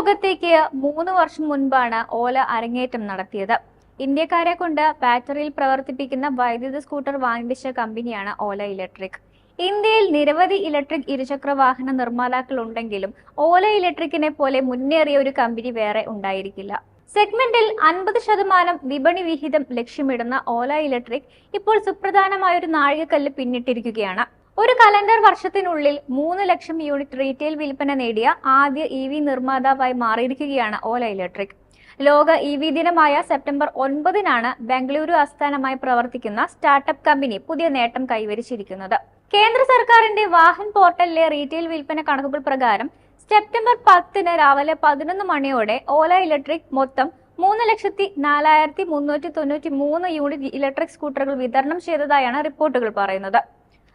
ലോകത്തേക്ക് മൂന്ന് വർഷം മുൻപാണ് ഓല അരങ്ങേറ്റം നടത്തിയത്. ഇന്ത്യക്കാരെ കൊണ്ട് ബാറ്ററിയിൽ പ്രവർത്തിപ്പിക്കുന്ന വൈദ്യുത സ്കൂട്ടർ വാങ്ങിച്ച കമ്പനിയാണ് ഓല ഇലക്ട്രിക്. ഇന്ത്യയിൽ നിരവധി ഇലക്ട്രിക് ഇരുചക്ര വാഹന നിർമ്മാതാക്കൾ ഉണ്ടെങ്കിലും ഓല ഇലക്ട്രിക്കിനെ പോലെ മുന്നേറിയ ഒരു കമ്പനി വേറെ ഉണ്ടായിരിക്കില്ല. സെഗ്മെന്റിൽ അൻപത് ശതമാനം വിപണി വിഹിതം ലക്ഷ്യമിടുന്ന ഓല ഇലക്ട്രിക് ഇപ്പോൾ സുപ്രധാനമായ ഒരു നാഴികക്കല്ല് പിന്നിട്ടിരിക്കുകയാണ്. ഒരു കലണ്ടർ വർഷത്തിനുള്ളിൽ മൂന്ന് ലക്ഷം യൂണിറ്റ് റീറ്റെയിൽ വിൽപ്പന നേടിയ ആദ്യ ഇ വി നിർമ്മാതാവായി മാറിയിരിക്കുകയാണ് ഓല ഇലക്ട്രിക്. ലോക ഇ വി ദിനമായ സെപ്റ്റംബർ ഒൻപതിനാണ് ബംഗളൂരു ആസ്ഥാനമായി പ്രവർത്തിക്കുന്ന സ്റ്റാർട്ടപ്പ് കമ്പനി പുതിയ നേട്ടം കൈവരിച്ചിരിക്കുന്നത്. കേന്ദ്ര സർക്കാരിന്റെ വാഹൻ പോർട്ടലിലെ റീറ്റെയിൽ വിൽപ്പന കണക്കുകൾ പ്രകാരം സെപ്റ്റംബർ പത്തിന് രാവിലെ പതിനൊന്ന് മണിയോടെ ഓല ഇലക്ട്രിക് മൊത്തം മൂന്ന് ലക്ഷത്തി നാലായിരത്തി മുന്നൂറ്റി തൊണ്ണൂറ്റി മൂന്ന് യൂണിറ്റ് ഇലക്ട്രിക് സ്കൂട്ടറുകൾ വിതരണം ചെയ്തതായാണ് റിപ്പോർട്ടുകൾ പറയുന്നത്.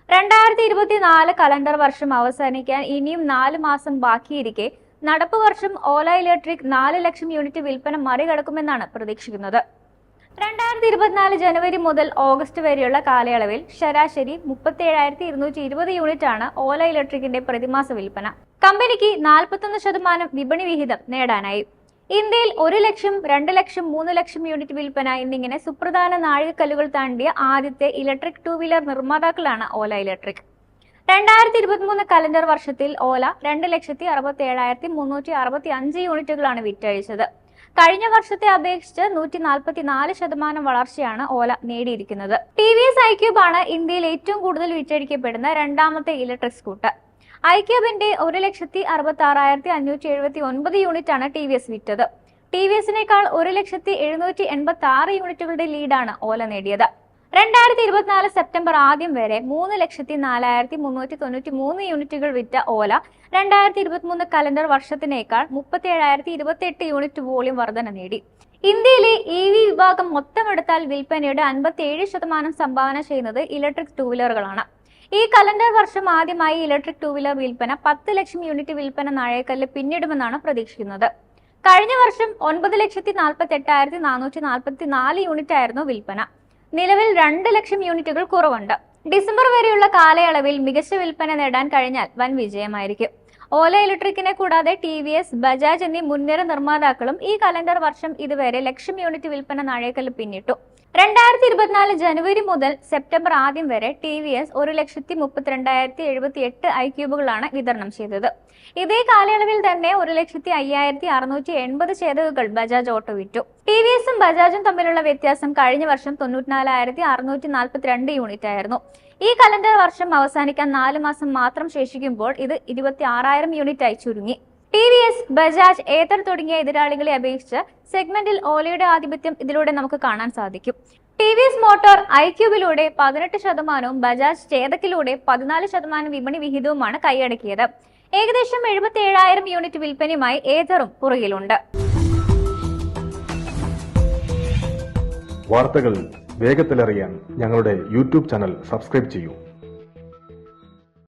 രണ്ടായിരത്തി ഇരുപത്തിനാല് കലണ്ടർ വർഷം അവസാനിക്കാൻ ഇനിയും നാല് മാസം ബാക്കിയിരിക്കെ നടപ്പ് വർഷം ഓല ഇലക്ട്രിക് നാല് ലക്ഷം യൂണിറ്റ് വിൽപ്പന മറികടക്കുമെന്നാണ് പ്രതീക്ഷിക്കുന്നത്. രണ്ടായിരത്തി ഇരുപത്തിനാല് ജനുവരി മുതൽ ഓഗസ്റ്റ് വരെയുള്ള കാലയളവിൽ ശരാശരി മുപ്പത്തി ഏഴായിരത്തി ഇരുന്നൂറ്റി ഇരുപത് യൂണിറ്റ് ആണ് ഓല ഇലക്ട്രിക്കിന്റെ പ്രതിമാസ വിൽപ്പന. കമ്പനിക്ക് നാൽപ്പത്തൊന്ന് ശതമാനം വിപണി വിഹിതം നേടാനായി. ഇന്ത്യയിൽ ഒരു ലക്ഷം രണ്ട് ലക്ഷം മൂന്ന് ലക്ഷം യൂണിറ്റ് വിൽപ്പന എന്നിങ്ങനെ സുപ്രധാന നാഴികക്കല്ലുകൾ താണ്ടിയ ആദ്യത്തെ ഇലക്ട്രിക് ടൂ വീലർ നിർമ്മാതാക്കളാണ് ഓല ഇലക്ട്രിക്. രണ്ടായിരത്തി ഇരുപത്തിമൂന്ന് കലണ്ടർ വർഷത്തിൽ ഓല രണ്ട് ലക്ഷത്തി അറുപത്തി ഏഴായിരത്തി മുന്നൂറ്റി അറുപത്തി അഞ്ച് യൂണിറ്റുകളാണ് വിറ്റഴിച്ചത്. കഴിഞ്ഞ വർഷത്തെ അപേക്ഷിച്ച് നൂറ്റി നാൽപ്പത്തി നാല് ശതമാനം വളർച്ചയാണ് ഓല നേടിയിരിക്കുന്നത്. ടി വി എസ് ഐക്യൂബ് ആണ് ഇന്ത്യയിൽ ഏറ്റവും കൂടുതൽ വിറ്റഴിക്കപ്പെടുന്ന രണ്ടാമത്തെ ഇലക്ട്രിക് സ്കൂട്ടർ. ഐക്യൂബിന്റെ ഒരു ലക്ഷത്തി അറുപത്തി ആറായിരത്തി അഞ്ഞൂറ്റി എഴുപത്തി ഒൻപത് യൂണിറ്റ് ആണ് ടി വി എസ് വിറ്റത്. ടി വി എസിനേക്കാൾ ഒരു ലക്ഷത്തി എഴുന്നൂറ്റി എൺപത്തി ആറ് യൂണിറ്റുകളുടെ ലീഡാണ് ഓല നേടിയത്. രണ്ടായിരത്തി ഇരുപത്തിനാല് സെപ്റ്റംബർ ആദ്യം വരെ മൂന്ന് ലക്ഷത്തി നാലായിരത്തി മുന്നൂറ്റി തൊണ്ണൂറ്റി മൂന്ന് യൂണിറ്റുകൾ വിറ്റ ഓല രണ്ടായിരത്തി ഇരുപത്തിമൂന്ന് കലണ്ടർ വർഷത്തിനേക്കാൾ മുപ്പത്തി ഏഴായിരത്തി ഇരുപത്തി എട്ട് യൂണിറ്റ് വോളിയം വർധന നേടി. ഇന്ത്യയിലെ ഇ വി വിഭാഗം മൊത്തമെടുത്താൽ വിൽപ്പനയുടെ അൻപത്തി ഏഴ് ശതമാനം സംഭാവന ചെയ്യുന്നത് ഇലക്ട്രിക് ടൂ വീലറുകളാണ്. ഈ കലണ്ടർ വർഷം ആദ്യമായി ഇലക്ട്രിക് ടൂ വീലർ വിൽപ്പന പത്ത് ലക്ഷം യൂണിറ്റ് വിൽപ്പന നാഴേക്കല്ല് പിന്നിടുമെന്നാണ് പ്രതീക്ഷിക്കുന്നത്. കഴിഞ്ഞ വർഷം ഒൻപത് ലക്ഷത്തി നാൽപ്പത്തി എട്ടായിരത്തി നാനൂറ്റി നാൽപ്പത്തി നാല് യൂണിറ്റ് ആയിരുന്നു വിൽപ്പന. നിലവിൽ രണ്ട് ലക്ഷം യൂണിറ്റുകൾ കുറവുണ്ട്. ഡിസംബർ വരെയുള്ള കാലയളവിൽ മികച്ച വിൽപ്പന നേടാൻ കഴിഞ്ഞാൽ വൻ വിജയമായിരിക്കും. ഓല ഇലക്ട്രിക്കിനെ കൂടാതെ ടി വി എസ് ബജാജ് എന്നീ മുൻനിര നിർമ്മാതാക്കളും ഈ കലണ്ടർ വർഷം ഇതുവരെ ലക്ഷം യൂണിറ്റ് വിൽപ്പന നാഴേക്കല്ല് പിന്നിട്ടു. രണ്ടായിരത്തി ഇരുപത്തിനാല് ജനുവരി മുതൽ സെപ്റ്റംബർ ആദ്യം വരെ ടി വി എസ് ഒരു ലക്ഷത്തി മുപ്പത്തിരണ്ടായിരത്തി എഴുപത്തി എട്ട് ഐ ക്യൂബുകളാണ് വിതരണം ചെയ്തത്. ഇതേ കാലയളവിൽ തന്നെ ഒരു ലക്ഷത്തി അയ്യായിരത്തി അറുന്നൂറ്റി എൺപത് ചേതകുകൾ ബജാജ് ഓട്ടോ വിറ്റു. ടി വി എസും ബജാജും തമ്മിലുള്ള വ്യത്യാസം കഴിഞ്ഞ വർഷം തൊണ്ണൂറ്റിനാലായിരത്തി അറുന്നൂറ്റി നാൽപ്പത്തിരണ്ട് യൂണിറ്റ് ആയിരുന്നു ഈ കലണ്ടർ വർഷം അവസാനിക്കാൻ നാല് മാസം മാത്രം ശേഷിക്കുമ്പോൾ ഇത് ഇരുപത്തി ആറായിരം യൂണിറ്റായി ചുരുങ്ങി. T V S Bajaj Ather തുടങ്ങിയ എതിരാളികളെ അപേക്ഷിച്ച് സെഗ്മെന്റിൽ ഓലയുടെ ആധിപത്യം ഇതിലൂടെ നമുക്ക് കാണാൻ സാധിക്കും. ടി വി എസ് മോട്ടോർ ഐക്യൂബിലൂടെ പതിനെട്ട് ശതമാനവും ബജാജ് ചേതക്കിലൂടെ പതിനാല് ശതമാനം വിപണി വിഹിതവുമാണ് കൈയടക്കിയത്. ഏകദേശം എഴുപത്തി ഏഴായിരം യൂണിറ്റ് വിൽപ്പനയുമായി ഏതറും പുറകിലുണ്ട്. വാർത്തകൾ വേഗത്തിലറിയാൻ ഞങ്ങളുടെ യൂട്യൂബ് ചാനൽ സബ്സ്ക്രൈബ് ചെയ്യൂ.